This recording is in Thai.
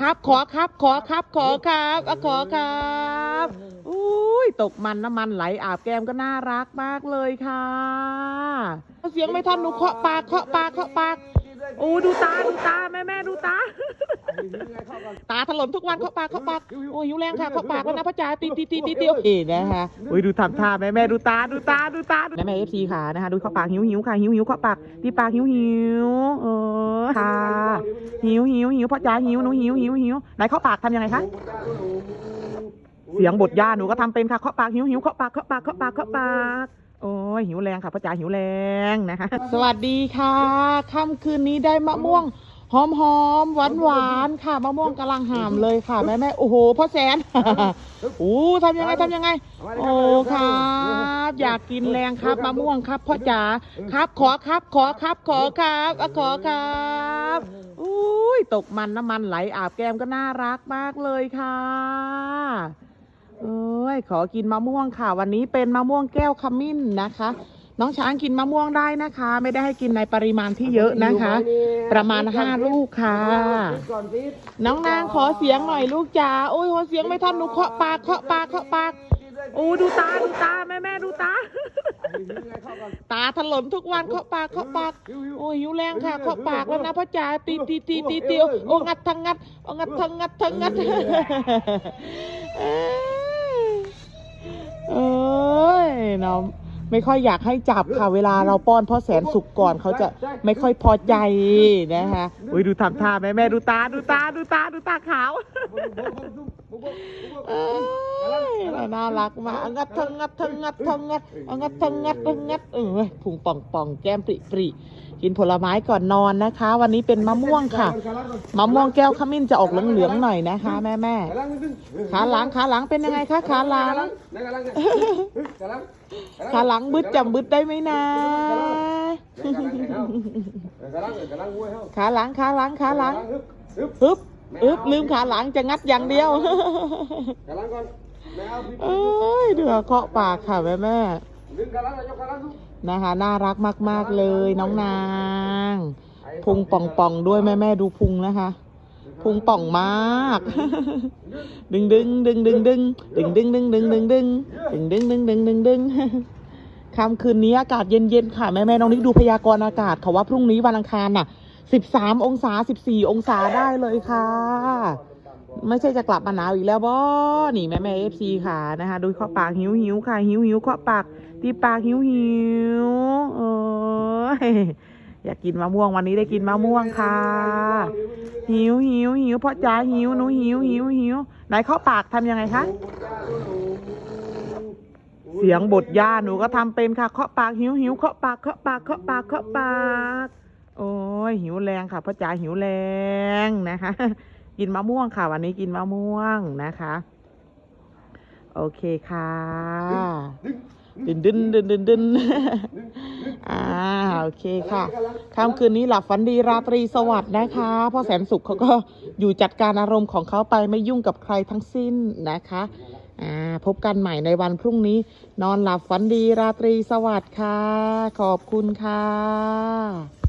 ครับขอครับขอครับขอครับอะขอครับอุ้ยตกมันน้ำมันไหลอาบแก้มก็น่ารักมากเลยค่ะเสียงไม่ทันหนูเคาะปากเคาะปากเคาะปากโอ้ดูตาดูตาแม่แม่ดูตา ตาถลนทุกวันเคาะปากเคาะปากโอ้ยหิวแรงค่ะเคาะปากแล้วนะพ่อจ๋าตีตีตีตีตีเอ๋นะคะโอ้ยดูทำท่าแม่แม่ดูตาดูตาดูตาแม่แม่เอฟซีค่ะนะคะดูเคาะปากหิวหิวค่ะหิวหิวเคาะปากตีปากหิวหิวเออค่ะ หิวหิวหิวพ่อจ๋าหิวหนูหิวหิวหิวไหนเคาะปากทำยังไงคะเสียงบทยาหนูก็ทำเป็นค่ะเคาะปากหิวหิวเคาะปากเคาะปากเคาะปากเคาะปากโอ้ยหิวแรงค่ะพ่อจ๋าหิวแรงนะคะสวัสดีค่ะค่ำคืนนี้ได้มะม่วงหอมหอมหวานหวานค่ะมะม่วงกำลังหามเลยค่ะแม่แม่โอ้โหพ่อแสนโอ้ทำยังไงทำยังไง โอ้ครับ อยากกินแรงครับมะม่วงครับพ่อจ๋าครับขอครับขอครับขอครับขอครับ ตกมันน้ำมันไหลอาบแก้มก็น่ารักมากเลยค่ะเอ้ยขอกินมะม่วงค่ะ วันนี้เป็นมะม่วงแก้วขมิ้นนะคะ น้องช้างกินมะม่วงได้นะคะ ไม่ได้ให้กินในปริมาณที่เยอะนะคะ ประมาณห้าลูกค่ะ น้องนางขอเสียงหน่อยลูกจ๋าโอ้ยขอเสียงไม่ทันหนูเคาะปากเคาะปากเคาะปาก โอ้ดูตาดูตาแม่แม่ดูตา ตาถลนทุกวันเคาะปากเคาะปากโอ้ยหิวแรงค่ะเคาะปากแล้วนะพ่อจ๋าตีตีตีตีตีโอ้งัดทั้งงัดโอ้งัดทั้งงัดทั้งงัดเอ้ยเอ้ยเนาะไม่ค่อยอยากให้จับค่ะ เวลาเราป้อนพ่อแสนสุกก่อนเขาจะไม่ค่อยพอใจนะคะอุ้ยดูทำท่าแม่แม่ดูตาดูตาดูตาดูตาขาวเอ้ย น่ารักมากเอางัดทั้งงัดทั้งงัดทั้งงัดเอางัดทั้งงัดทั้งงัดเออพุงป่องป่องแก้มปริปริกินผลไม้ก่อนนอนนะคะ วันนี้เป็นมะม่วงค่ะมะม่วงแก้วขมิ้นจะออกเหลืองๆหน่อยนะคะ แม่แม่ขาหลังขาหลังเป็นยังไงคะขาหลังขาหลังบึดจำบึดได้ไหมนะขาหลังขาหลังขาหลังฮึบ ฮึบลืมขาหลังจะงัดอย่างเดียวเอ้ยเดือเคาะปากค่ะแม่แม่นะคะน่ารักมาก ๆ เลยน้องนาง พุงป่องป่องๆด้วยแม่แม่ดูพุงนะคะ พุงป่องมาก ดึงดึงดึงดึงดึงดึงดึงดึงดึงดึงดึงดึงดึงดึงดึงดึงดึงค่ำคืนนี้อากาศเย็นๆค่ะแม่แม่น้องนิกดูพยากรณ์อากาศเขาว่าพรุ่งนี้วันอังคารน่ะ สิบสามองศาสิบสี่องศาได้เลยค่ะ ไม่ใช่จะกลับมาหนาวอีกแล้วบ่นี่แม่แม่เอฟซีค่ะนะคะดูเคาะปากหิวหิวค่ะ หิวหิวเคาะปากตีปากหิวหิวเอออยากกินมะม่วงวันนี้ได้กินมะม่วงค่ะ หิวหิวหิวพ่อจ๋าหิวหนูหิวหิวหิวไหนข้าปากทำยังไงคะเสียงบทย่าหนูก็ทำเป็นค่ะเคาะปากหิวหิวเคาะปากเคาะปากเคาะปากเคาะปาก โอ้ยหิวแรงค่ะพ่อจ๋าหิวแรงนะคะ กินมะม่วงค่ะ วันนี้กินมะม่วงนะคะ โอเคค่ะดึนดึนดึนดึนดึนอ่าโอเคค่ะค่ำคืนนี้หลับฝันดีราตรีสวัสดิ์นะคะพ่อแสนสุขเขาก็อยู่จัดการอารมณ์ของเขาไปไม่ยุ่งกับใครทั้งสิ้นนะคะอ่าพบกันใหม่ในวันพรุ่งนี้ นอนหลับฝันดีราตรีสวัสดิ์ค่ะ ขอบคุณค่ะ